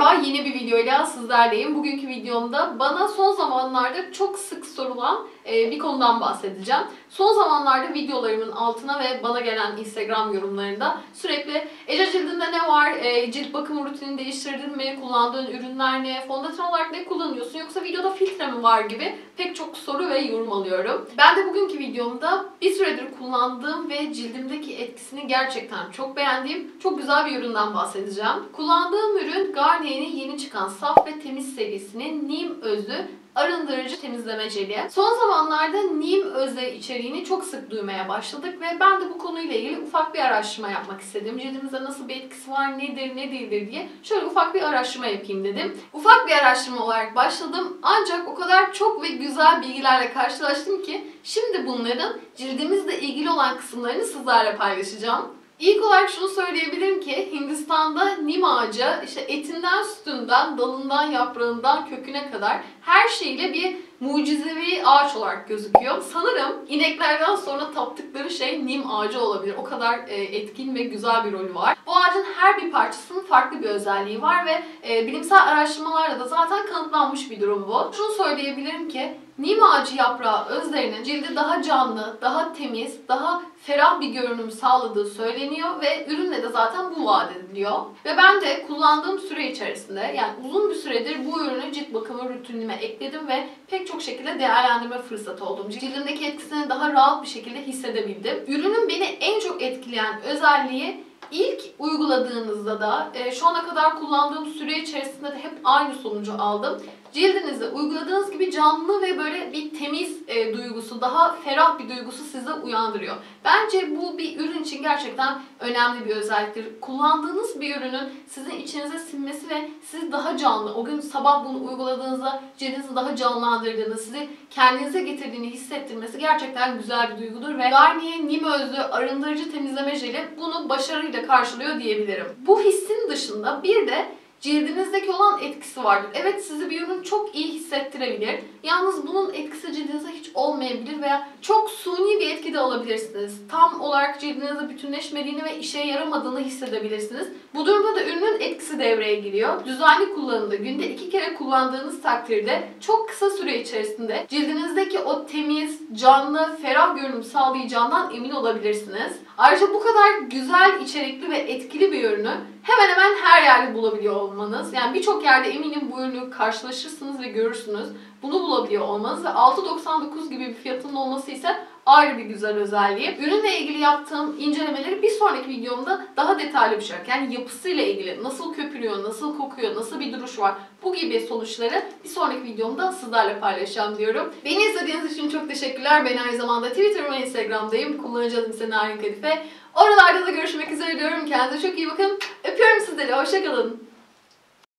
Merhaba, yeni bir videoyla sizlerleyim. Bugünkü videomda bana son zamanlarda çok sık sorulan bir konudan bahsedeceğim. Son zamanlarda videolarımın altına ve bana gelen Instagram yorumlarında sürekli Ece cildinde ne var, e, cilt bakım rutinini değiştirdin mi, kullandığın ürünler ne, fondöten olarak ne kullanıyorsun yoksa videoda filtre mi var gibi pek çok soru ve yorum alıyorum. Ben de bugünkü videomda bir süredir kullandığım ve cildimdeki etkisini gerçekten çok beğendiğim çok güzel bir üründen bahsedeceğim. Kullandığım ürün Garnier'in yeni çıkan saf ve temiz serisinin Nim özü arındırıcı temizleme jeli. Son zamanlarda Nim öze içeriğini çok sık duymaya başladık ve ben de bu konuyla ilgili ufak bir araştırma yapmak istedim. Cildimizde nasıl bir etkisi var, nedir, ne değildir diye şöyle ufak bir araştırma yapayım dedim. Ufak bir araştırma olarak başladım ancak o kadar çok ve güzel bilgilerle karşılaştım ki şimdi bunların cildimizle ilgili olan kısımlarını sizlerle paylaşacağım. İlk olarak şunu söyleyebilirim ki Hindistan'da nim ağacı işte etinden, sütünden, dalından, yaprağından, köküne kadar her şeyle bir mucizevi ağaç olarak gözüküyor. Sanırım ineklerden sonra taptıkları şey nim ağacı olabilir. O kadar e, etkin ve güzel bir rolü var. Bu ağacın her bir parçasının farklı bir özelliği var ve e, bilimsel araştırmalarla da zaten kanıtlanmış bir durum bu. Şunu söyleyebilirim ki Nim ağacı yaprağı özlerinin cildi daha canlı, daha temiz, daha ferah bir görünüm sağladığı söyleniyor ve ürünle de zaten bu vaat ediliyor. Ve ben de kullandığım süre içerisinde yani uzun bir süredir bu ürünü cilt bakımı rutinime ekledim ve pek çok şekilde değerlendirme fırsatı oldum. Cildimdeki etkisini daha rahat bir şekilde hissedebildim. Ürünün beni en çok etkileyen özelliği ilk uyguladığınızda da e, şu ana kadar kullandığım süre içerisinde de hep aynı sonucu aldım. Cildinizde uyguladığınız gibi canlı ve böyle bir temiz e, duygusu, daha ferah bir duygusu size uyandırıyor. Bence bu bir ürün için gerçekten önemli bir özelliktir. Kullandığınız bir ürünün sizin içinize sinmesi ve sizi daha canlı, o gün sabah bunu uyguladığınızda cildinizi daha canlandırdığını, sizi kendinize getirdiğini hissettirmesi gerçekten güzel bir duygudur ve Garnier Nim Arındırıcı Temizleme Jeli bunu başarıyla karşılıyor diyebilirim. Bu hissin dışında bir de cildinizdeki olan etkisi vardır. Evet sizi bir ürün çok iyi hissettirebilir. Yalnız bunun etkisi cildinize hiç olmayabilir veya çok suni bir etki de alabilirsiniz. Tam olarak cildinizde bütünleşmediğini ve işe yaramadığını hissedebilirsiniz. Bu durumda da ürünün etkisi devreye giriyor. Düzenli kullanımda günde iki kere kullandığınız takdirde çok kısa süre içerisinde cildinizdeki o temiz, canlı, ferah görünüm sağlayacağından emin olabilirsiniz. Ayrıca bu kadar güzel, içerikli ve etkili bir ürünü hemen hemen her yerde bulabiliyor olmanız. Yani birçok yerde eminim bu ürünü karşılaşırsınız ve görürsünüz. Bunu bulabiliyor olmanız ve 6.99 gibi bir fiyatının olması ise ayrı bir güzel özelliği. Ürünle ilgili yaptığım incelemeleri bir sonraki videomda daha detaylı bir şey. Yani yapısıyla ilgili nasıl köpürüyor, nasıl kokuyor, nasıl bir duruş var bu gibi sonuçları bir sonraki videomda sizlerle paylaşacağım diyorum. Beni izlediğiniz için çok teşekkürler. Ben aynı zamanda Twitter ve Instagram'dayım. Kullanıcı adım ise Narin Kadife. Oralarda da görüşmek üzere diyorum. Kendinize çok iyi bakın. Öpüyorum sizleri. Hoşçakalın.